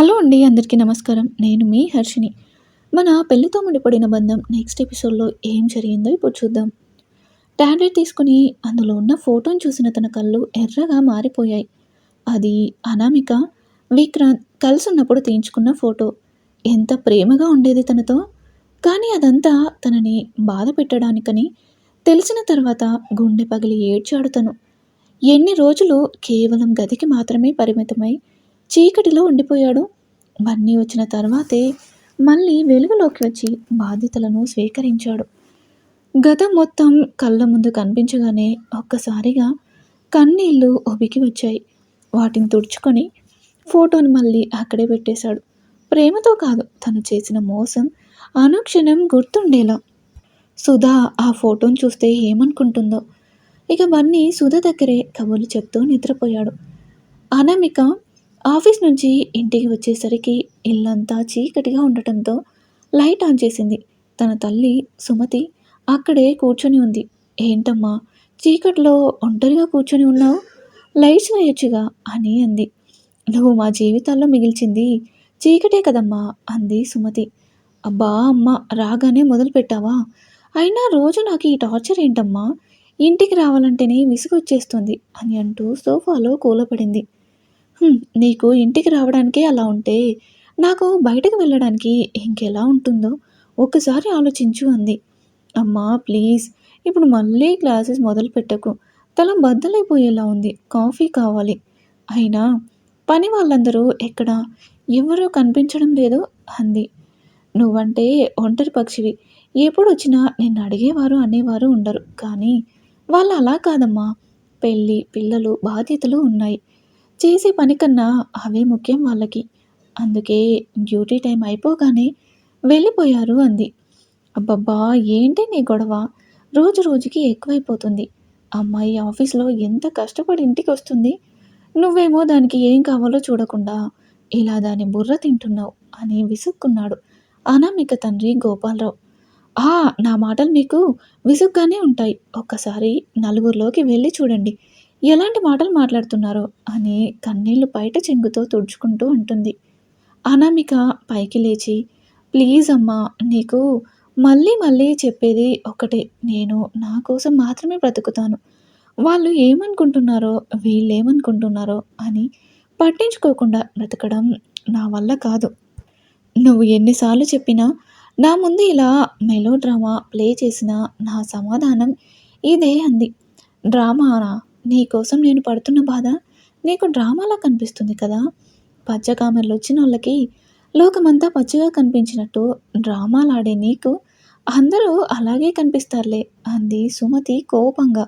Hello అండి అందరికీ నమస్కారం. నేను మీ హర్షిని మన పెళ్ళితో ముడిపడిన బంధం నెక్స్ట్ ఎపిసోడ్లో ఏం జరిగిందో ఇప్పుడు చూద్దాం. టాబ్లెట్ తీసుకుని అందులో ఉన్న ఫోటోని చూసిన తన కళ్ళు ఎర్రగా మారిపోయాయి. అది అనామిక విక్రాంత్ కలిసి ఉన్నప్పుడు తీయించుకున్న ఫోటో. ఎంత ప్రేమగా ఉండేది తనతో. కానీ అదంతా తనని బాధ పెట్టడానికని తెలిసిన తర్వాత గుండె పగిలి ఏడ్చాడు తను. ఎన్ని రోజులు కేవలం గదికి మాత్రమే పరిమితమై చీకటిలో ఉండిపోయాడు. బన్నీ వచ్చిన తర్వాతే మళ్ళీ వెలుగులోకి వచ్చి బాధ్యతలను స్వీకరించాడు. గతం మొత్తం కళ్ళ ముందు కనిపించగానే ఒక్కసారిగా కన్నీళ్ళు ఒబికి వచ్చాయి. వాటిని తుడుచుకొని ఫోటోని మళ్ళీ అక్కడే పెట్టేశాడు. ప్రేమతో కాదు తను చేసిన మోసం అనుక్షణం గుర్తుండేలా. సుధా ఆ ఫోటోని చూస్తే ఏమనుకుంటుందో. ఇక బన్నీ సుధ దగ్గరే కబుర్లు చెప్తూ నిద్రపోయాడు. అనామిక ఆఫీస్ నుంచి ఇంటికి వచ్చేసరికి ఇల్లంతా చీకటిగా ఉండటంతో లైట్ ఆన్ చేసింది. తన తల్లి సుమతి అక్కడే కూర్చొని ఉంది. ఏంటమ్మా చీకట్లో ఒంటరిగా కూర్చొని ఉన్నావు? లైట్స్ వేయొచ్చుగా అని అంది. నువ్వు మా జీవితాల్లో మిగిల్చింది చీకటే కదమ్మా అంది సుమతి. అబ్బా అమ్మ రాగానే మొదలు పెట్టావా? అయినా రోజు నాకు ఈ టార్చర్ ఏంటమ్మా? ఇంటికి రావాలంటేనే విసుగొచ్చేస్తుంది అని అంటూ సోఫాలో కూలపడింది. నీకు ఇంటికి రావడానికే అలా ఉంటే నాకు బయటకు వెళ్ళడానికి ఇంకెలా ఉంటుందో ఒకసారి ఆలోచించు అంది. అమ్మా ప్లీజ్ ఇప్పుడు మళ్ళీ క్లాసెస్ మొదలు పెట్టకు. తల బద్దలైపోయేలా ఉంది. కాఫీ కావాలి. అయినా పని వాళ్ళందరూ ఎక్కడ? ఎవరూ కనిపించడం లేదు అంది. నువ్వంటే ఒంటరి పక్షివి. ఎప్పుడు వచ్చినా నిన్ను అడిగేవారు అనేవారు ఉండరు. కానీ వాళ్ళు అలా కాదమ్మా. పెళ్ళి పిల్లలు బాధ్యతలు ఉన్నాయి. చేసే పని కన్నా అవే ముఖ్యం వాళ్ళకి. అందుకే డ్యూటీ టైం అయిపోగానే వెళ్ళిపోయారు అంది. అబ్బబ్బా ఏంటి నీ గొడవ? రోజు రోజుకి ఎక్కువైపోతుంది. అమ్మాయి ఆఫీస్లో ఎంత కష్టపడి ఇంటికి వస్తుంది? నువ్వేమో దానికి ఏం కావాలో చూడకుండా ఇలా దాని బుర్ర తింటున్నావు అని విసుక్కున్నాడు అనామిక తండ్రి గోపాలరావు. ఆ నా మాటలు మీకు విసుగ్గానే ఉంటాయి. ఒక్కసారి నలుగురిలోకి వెళ్ళి చూడండి. ఎలాంటి మాటలు మాట్లాడుతున్నారో అని కన్నీళ్ళు బయట చెంగుతో తుడుచుకుంటూ ఉంటుంది అనామిక పైకి లేచి ప్లీజ్ అమ్మా నీకు మళ్ళీ మళ్ళీ చెప్పేది ఒకటే. నేను నా కోసం మాత్రమే బ్రతుకుతాను. వాళ్ళు ఏమనుకుంటున్నారో వీళ్ళేమనుకుంటున్నారో అని పట్టించుకోకుండా బ్రతకడం నా వల్ల కాదు. నువ్వు ఎన్నిసార్లు చెప్పినా నా ముందు ఇలా మెలో డ్రామా ప్లే చేసిన నా సమాధానం ఇదే అంది. డ్రామానా? నీకోసం నేను పడుతున్న బాధ నీకు డ్రామాలా కనిపిస్తుంది కదా? పచ్చకామెర్లు వచ్చిన వాళ్ళకి లోకమంతా పచ్చగా కనిపించినట్టు డ్రామాలాడే నీకు అందరూ అలాగే కనిపిస్తారులే అంది సుమతి కోపంగా.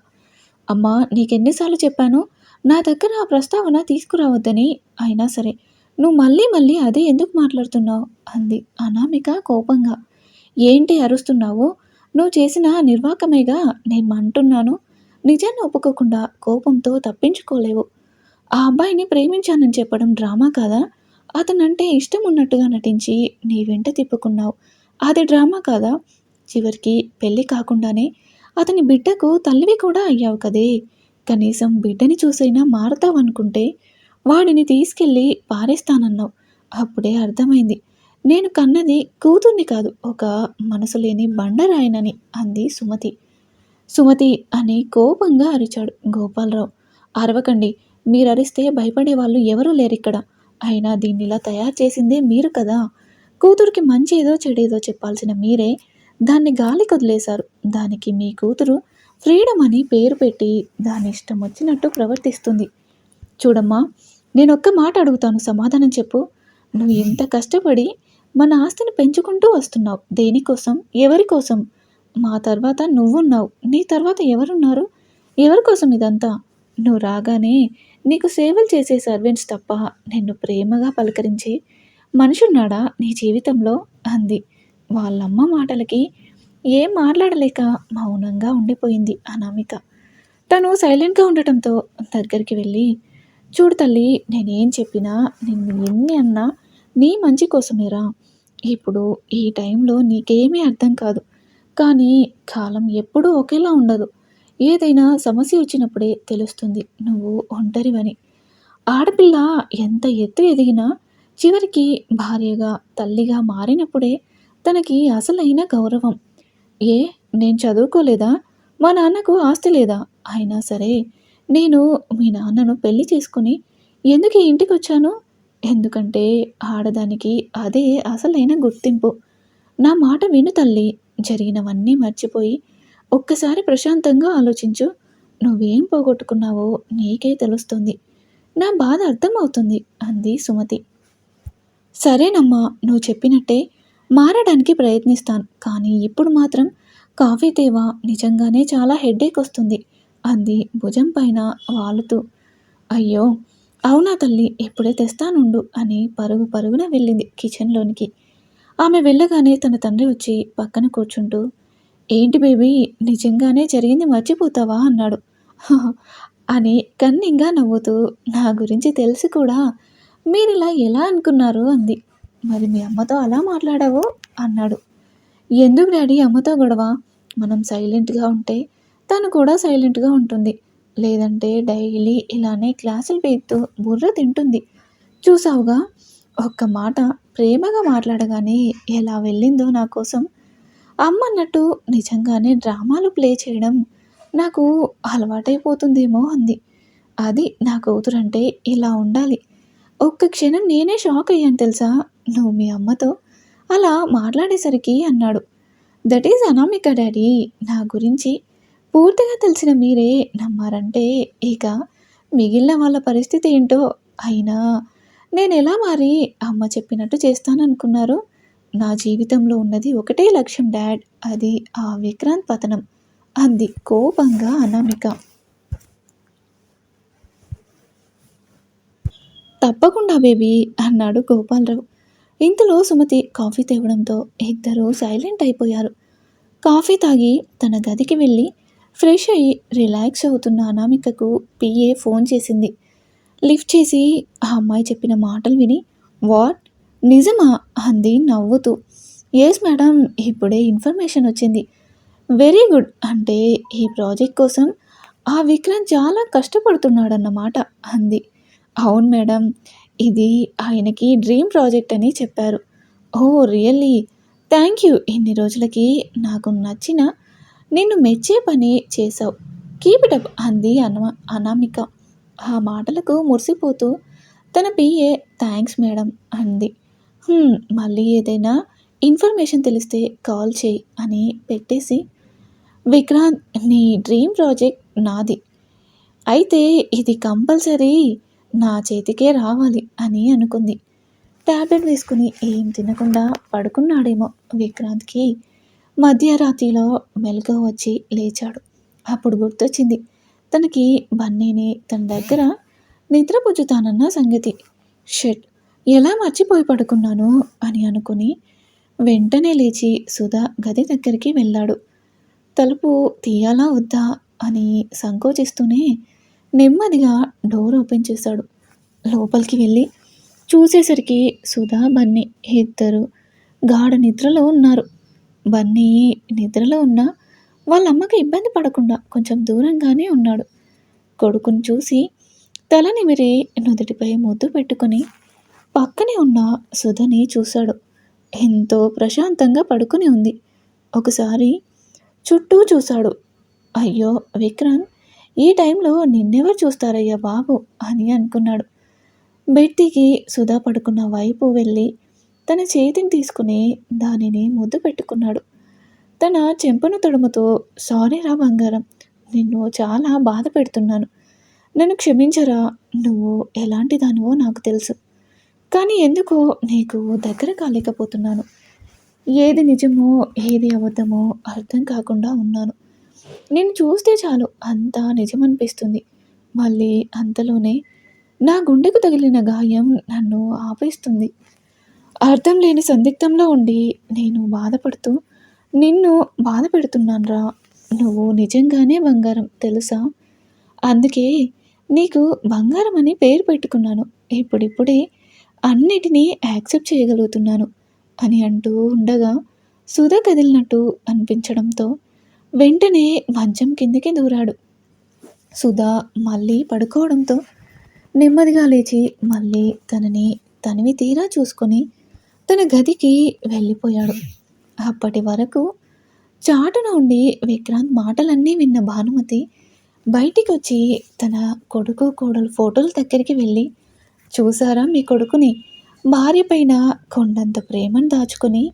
అమ్మా నీకెన్నిసార్లు చెప్పాను? నా దగ్గర ఆ ప్రస్తావన తీసుకురావద్దని. అయినా సరే నువ్వు మళ్ళీ మళ్ళీ అదే ఎందుకు మాట్లాడుతున్నావు? అంది అనామిక కోపంగా. ఏంటి అరుస్తున్నావు? నువ్వు చేసిన నిర్వాకమేగా? నేను అంటున్నాను నిజాన్ని ఒప్పుకోకుండా కోపంతో తప్పించుకోలేవు. ఆ అబ్బాయిని ప్రేమించానని చెప్పడం డ్రామా కాదా? అతనంటే ఇష్టం ఉన్నట్టుగా నటించి నీ వెంట తిప్పుకున్నావు. అది డ్రామా కాదా? చివరికి పెళ్ళి కాకుండానే అతని బిడ్డకు తల్లివి కూడా అయ్యావు కదే. కనీసం బిడ్డని చూసైనా మారతావనుకుంటే వాడిని తీసుకెళ్ళి పారేస్తానన్నావు. అప్పుడే అర్థమైంది. నేను కన్నది కూతుర్ని కాదు ఒక మనసు లేని బండరాయనని అంది సుమతి. సుమతి అని కోపంగా అరిచాడు గోపాలరావు. అరవకండి మీరు అరిస్తే భయపడే వాళ్ళు ఎవరూ లేరిక్కడ. అయినా దీన్నిలా తయారు చేసిందే మీరు కదా. కూతురికి మంచి ఏదో చెడేదో చెప్పాల్సిన మీరే దాన్ని గాలి వదిలేశారు దానికి మీ కూతురు ఫ్రీడమ్ అని పేరు పెట్టి దాని ఇష్టం వచ్చినట్టు ప్రవర్తిస్తుంది. చూడమ్మా నేను ఒక్క మాట అడుగుతాను సమాధానం చెప్పు. నువ్వు ఎంత కష్టపడి మన ఆస్తిని పెంచుకుంటూ వస్తున్నావు. దేనికోసం? ఎవరి కోసం మా తర్వాత నువ్వున్నావు. నీ తర్వాత ఎవరున్నారు? ఎవరి కోసం ఇదంతా? నువ్వు రాగానే నీకు సేవలు చేసే సర్వెంట్స్ తప్ప నిన్ను ప్రేమగా పలకరించి మనుషున్నాడా నీ జీవితంలో? అంది. వాళ్ళమ్మ మాటలకి ఏం మాట్లాడలేక మౌనంగా ఉండిపోయింది అనామిక. తను సైలెంట్గా ఉండటంతో దగ్గరికి వెళ్ళి చూడు తల్లి నేనేం చెప్పినా నిన్ను ఎన్ని అన్నా నీ మంచి కోసమేరా. ఇప్పుడు ఈ టైంలో నీకేమీ అర్థం కాదు. కానీ కాలం ఎప్పుడూ ఒకేలా ఉండదు. ఏదైనా సమస్య వచ్చినప్పుడే తెలుస్తుంది నువ్వు ఒంటరివని. ఆడపిల్ల ఎంత ఎత్తు ఎదిగినా చివరికి భార్యగా తల్లిగా మారినప్పుడే తనకి అసలైన గౌరవం. ఏ నేను చదువుకోలేదా? మా నాన్నకు ఆస్తి లేదా? అయినా సరే నేను మీ నాన్నను పెళ్ళి చేసుకుని ఎందుకు ఇంటికి వచ్చాను? ఎందుకంటే ఆడదానికి అదే అసలైన గుర్తింపు. నా మాట విను తల్లి. జరిగినవన్నీ మర్చిపోయి ఒక్కసారి ప్రశాంతంగా ఆలోచించు. నువ్వేం పోగొట్టుకున్నావో నీకే తెలుస్తుంది. నా బాధ అర్థమవుతుంది అంది సుమతి. సరేనమ్మా నువ్వు చెప్పినట్టే మారడానికి ప్రయత్నిస్తాను. కానీ ఇప్పుడు మాత్రం కాఫీ తేవా నిజంగానే చాలా హెడ్ఏక్ వస్తుంది అంది భుజం పైన వాలుతూ. అయ్యో అవునా తల్లి ఇప్పుడే తెస్తానుండు అని పరుగు పరుగున వెళ్ళింది కిచెన్లోనికి. ఆమె వెళ్ళగానే తన తండ్రి వచ్చి పక్కన కూర్చుంటూ ఏంటి బేబీ నిజంగానే జరిగింది మర్చిపోతావా? అన్నాడు. అని కన్నింగా నవ్వుతూ నా గురించి తెలిసి కూడా. మీరు ఇలా ఎలా అనుకున్నారు? అంది. మరి మీ అమ్మతో అలా మాట్లాడావు? అన్నాడు. ఎందుకు డాడీ అమ్మతో గొడవ? మనం సైలెంట్గా ఉంటే తను కూడా సైలెంట్గా ఉంటుంది. లేదంటే డైలీ ఇలానే క్లాసులు పీకుతూ బుర్ర తింటుంది. చూసావుగా? ఒక్క మాట ప్రేమగా మాట్లాడగానే ఎలా వెళ్ళిందో నా కోసం. అమ్మన్నట్టు నిజంగానే డ్రామాలు ప్లే చేయడం నాకు అలవాటైపోతుందేమో అంది అది నా కూతురంటే ఇలా ఉండాలి. ఒక్క క్షణం నేనే షాక్ అయ్యాను తెలుసా? నువ్వు మీ అమ్మతో అలా మాట్లాడేసరికి అన్నాడు. That is Anamika daddy. నా గురించి పూర్తిగా తెలిసిన మీరే నమ్మారంటే ఇక మిగిలిన వాళ్ళ పరిస్థితి ఏంటో అయినా నేను ఎలా మారి అమ్మ చెప్పినట్టు చేస్తాననుకున్నారు? నా జీవితంలో ఉన్నది ఒకటే లక్ష్యం డాడ్. అది ఆ విక్రాంత్ పతనం. అంది కోపంగా అనామిక. తప్పకుండా బేబీ అన్నాడు గోపాలరావు. ఇంతలో సుమతి కాఫీ తేవడంతో ఇద్దరూ సైలెంట్ అయిపోయారు. కాఫీ తాగి తన గదికి వెళ్ళి ఫ్రెష్ అయ్యి రిలాక్స్ అవుతున్న అనామికకు పిఏ ఫోన్ చేసింది. లిఫ్ట్ చేసి ఆ అమ్మాయి చెప్పిన మాటలు విని వాట్? నిజమా? అంది నవ్వుతూ. ఎస్ మేడం ఇప్పుడే ఇన్ఫర్మేషన్ వచ్చింది. వెరీ గుడ్ అంటే ఈ ప్రాజెక్ట్ కోసం ఆ విక్రమ్ చాలా కష్టపడుతున్నాడన్నమాట అంది. అవును మేడం ఇది ఆయనకి డ్రీమ్ ప్రాజెక్ట్ అని చెప్పారు. ఓ రియల్లీ. థ్యాంక్ యూ ఇన్ని రోజులకి నాకు నచ్చిన నిన్ను మెచ్చే పని చేసావు కీప్ ఇట్ అప్ అంది అన అనామిక. ఆ మాటలకు మురిసిపోతూ తన పిఏ థ్యాంక్స్ మేడం అంది. మళ్ళీ ఏదైనా ఇన్ఫర్మేషన్ తెలిస్తే కాల్ చేయి అని పెట్టేసి విక్రాంత్ నీ డ్రీమ్ ప్రాజెక్ట్ నాది. అయితే ఇది కంపల్సరీ నా చేతికే రావాలి అని అనుకుంది. ట్యాబ్లెట్ వేసుకుని ఏం తినకుండా పడుకున్నాడేమో విక్రాంత్కి. మధ్యరాత్రిలో మెలకువ వచ్చి లేచాడు. అప్పుడు గుర్తొచ్చింది తనకి బన్నీని తన దగ్గర నిద్రపుచ్చుతానన్న సంగతి. షెట్ ఎలా మర్చిపోయి పడుకున్నాను అని అనుకుని వెంటనే లేచి సుధా గది దగ్గరికి వెళ్ళాడు. తలుపు తీయాలా వద్దా అని సంకోచిస్తూనే నెమ్మదిగా డోర్ ఓపెన్ చేశాడు. లోపలికి వెళ్ళి చూసేసరికి సుధా బన్నీ ఇద్దరు గాఢ నిద్రలో ఉన్నారు. బన్నీ నిద్రలో ఉన్నా వాళ్ళ అమ్మకి ఇబ్బంది పడకుండా కొంచెం దూరంగానే ఉన్నాడు. కొడుకుని చూసి తల నిమిరి నుదుటిపై ముద్దు పెట్టుకొని పక్కనే ఉన్న సుధని చూశాడు. ఎంతో ప్రశాంతంగా పడుకుని ఉంది. ఒకసారి చుట్టూ చూశాడు. అయ్యో విక్రాంత్ ఈ టైంలో నిన్నెవరు చూస్తారయ్యా బాబు అని అనుకున్నాడు. బెట్టికి సుధా పడుకున్న వైపు వెళ్ళి తన చేతిని తీసుకుని దానిని ముద్దు పెట్టుకున్నాడు. తన చెంపను తడుముతో సారీ రా బంగారం నిన్ను చాలా బాధ పెడుతున్నాను. నన్ను క్షమించరా నువ్వు ఎలాంటి దానివో నాకు తెలుసు. కానీ ఎందుకో నీకు దగ్గర కాలేకపోతున్నాను. ఏది నిజమో ఏది అబద్ధమో అర్థం కాకుండా ఉన్నాను. నేను చూస్తే చాలు అంతా నిజమనిపిస్తుంది. మళ్ళీ అంతలోనే నా గుండెకు తగిలిన గాయం నన్ను ఆపేస్తుంది. అర్థం లేని సందిగ్ధంలో ఉండి నేను బాధపడుతూ నిన్ను బాధ పెడుతున్నానురా. నువ్వు నిజంగానే బంగారం తెలుసా? అందుకే నీకు బంగారం అని పేరు పెట్టుకున్నాను. ఇప్పుడిప్పుడే అన్నిటినీ యాక్సెప్ట్ చేయగలుగుతున్నాను అని అంటూ ఉండగా సుధ కదిలినట్టు అనిపించడంతో వెంటనే మంచం కిందకి దూరాడు. సుధా మళ్ళీ పడుకోవడంతో నెమ్మదిగా లేచి మళ్ళీ తనని తనివి తీరా చూసుకొని తన గదికి వెళ్ళిపోయాడు. అప్పటి వరకు చాటున ఉండి విక్రాంత్ మాటలన్నీ విన్న భానుమతి బయటికి వచ్చి తన కొడుకు కోడలు ఫోటోల దగ్గరికి వెళ్ళి చూసారా మీ కొడుకుని? భార్య పైన కొండంత ప్రేమను దాచుకొని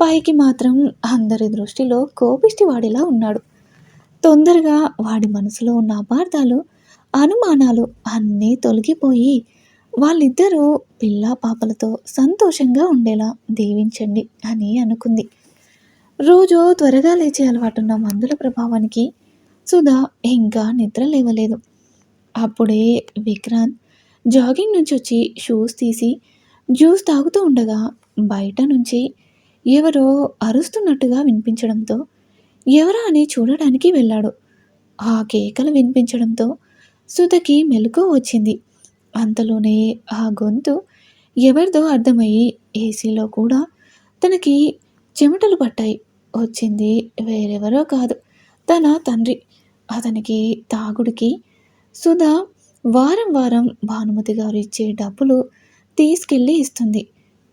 పైకి మాత్రం అందరి దృష్టిలో కోపిష్టి వాడిలా ఉన్నాడు. తొందరగా వాడి మనసులో ఉన్న అపార్థాలు అనుమానాలు అన్నీ తొలగిపోయి వాళ్ళిద్దరూ పిల్ల పాపలతో సంతోషంగా ఉండేలా దీవించండి అని అనుకుంది. రోజు త్వరగా లేచే అలవాటున్న మందుల ప్రభావానికి సుధా ఇంకా నిద్ర లేవలేదు. అప్పుడే విక్రాంత్ జాగింగ్ నుంచి వచ్చి షూస్ తీసి జ్యూస్ తాగుతూ ఉండగా బయట నుంచి ఎవరో అరుస్తున్నట్టుగా వినిపించడంతో ఎవరా అని చూడడానికి వెళ్ళాడు. ఆ కేకలు వినిపించడంతో సుధకి మెలకు వచ్చింది. అంతలోనే ఆ గొంతు ఎవరిదో అర్థమయ్యి ఏసీలో కూడా తనకి చెమటలు పట్టాయి. వచ్చింది వేరెవరో కాదు. తన తండ్రి. అతనికి తాగుడికి సుధా వారం వారం భానుమతి గారు ఇచ్చే డబ్బులు తీసుకెళ్ళి ఇస్తుంది.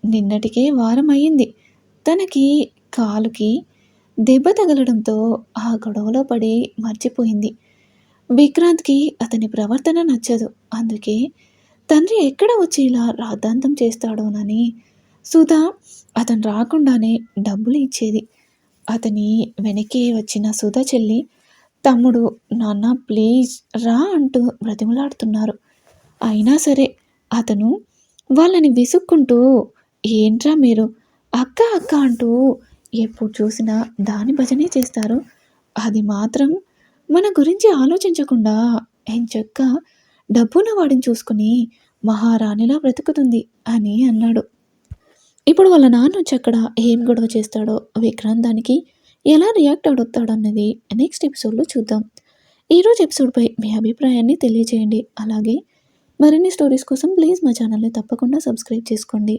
నిన్నటికే వారం అయ్యింది. తనకి కాలుకి దెబ్బ తగలడంతో ఆ గొడవలో పడి మర్చిపోయింది. విక్రాంత్కి అతని ప్రవర్తన నచ్చదు. అందుకే తండ్రి ఎక్కడ వచ్చి ఇలా రాద్ధాంతం చేస్తాడోనని? సుధా అతను రాకుండానే డబ్బులు ఇచ్చేది. అతని వెనక్కి వచ్చిన సుధా చెల్లి తమ్ముడు నాన్న ప్లీజ్ రా అంటూ బ్రతిమలాడుతున్నారు. అయినా సరే అతను వాళ్ళని విసుక్కుంటూ ఏంట్రా మీరు? అక్క అక్క అంటూ ఎప్పుడు చూసినా దాని భజనే చేస్తారు. అది మాత్రం మన గురించి ఆలోచించకుండా ఎంచక్క డబ్బున్న వాడిని చూసుకుని మహారాణిలా బ్రతుకుతుంది అని అన్నాడు. ఇప్పుడు వాళ్ళ నాన్న వచ్చి అక్కడ ఏం గొడవ చేస్తాడో విక్రాంత్ దానికి ఎలా రియాక్ట్ అవుతాడు అన్నది నెక్స్ట్ ఎపిసోడ్లో చూద్దాం ఈరోజు ఎపిసోడ్పై మీ అభిప్రాయాన్ని తెలియజేయండి. అలాగే మరిన్ని స్టోరీస్ కోసం ప్లీజ్ మా ఛానల్ని తప్పకుండా సబ్స్క్రైబ్ చేసుకోండి.